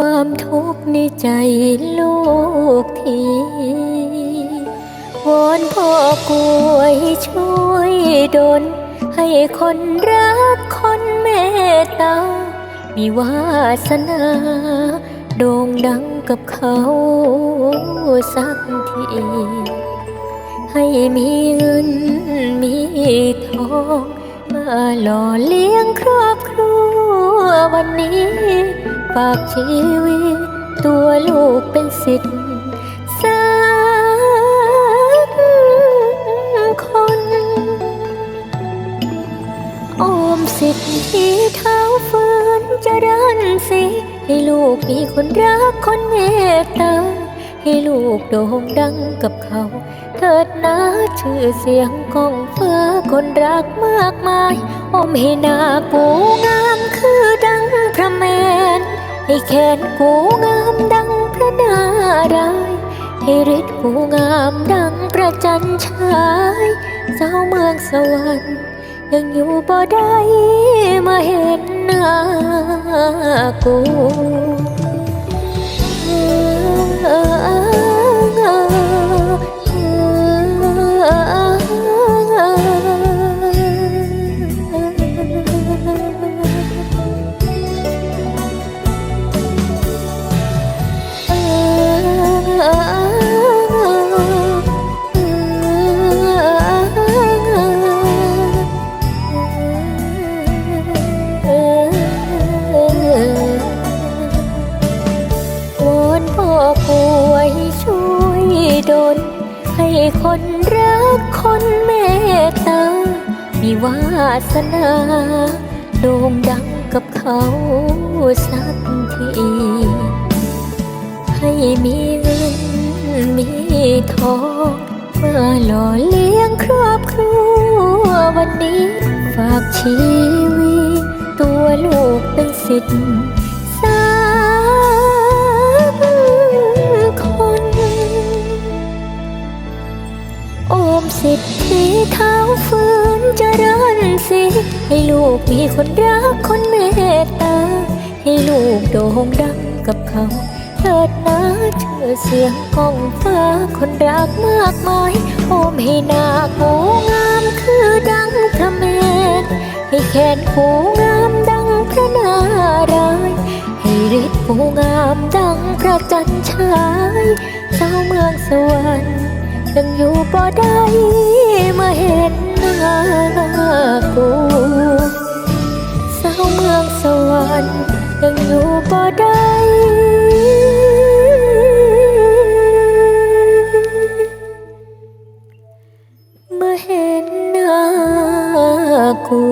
ความทุกข์ในใจลูกทีวอนพ่อกวยช่วยดลให้คนรักคนเมตตา มีวาสนาโด่งดังกับเขาสักที ให้มีเงินมีทองมาหล่อเลี้ยงครอบครัววันนี้ ฝากชีวิต ตัวลูกเป็นสิทธิ์สักคนโอมสิทธิ์ที่เท้าฟื้นเจริญสีให้ลูกมีคนรักคนเมตตาให้ลูกโด่งดังกับเขา เถิดนะชื่อเสียงก้องเฟ้าคนรักมากมาย อมให้หน้ากูงามคือดังพระแมน ให้แขนกูงามดังพระนารายให้ฤทธิ์กูงามดังพระจันชายเจ้าเมืองสวรรค์ยังอยู่บ่ได้มาเห็นหน้ากู คนรักคนเมตตา มีวาสนาโด่งดังกับเขาสักที ให้มีเงินมีทองมาหล่อเลี้ยงครอบครัววันนี้ ฝากชีวิตตัวลูกเป็นสิทธิ์ สิทธิเท้าฟื้นเจริญสีให้ลูกมีคนรักคนเมตตา ให้ลูกโด่งดังกับเขาเถิดนะชื่อเสียงกองฟ้าคนรักมากมายโอมให้หน้ากูงามคือดังพระเมตให้แขนกูงามดังพระนารายให้ฤทธิ์กูงามดังพระจันทร์ฉายเจ้าเมืองสวรรค์ ยังอยู่บ่ได้เมื่อเห็นหน้ากูสาวเมืองสวรรค์ยังอยู่บ่ได้เมื่อเห็นหน้ากู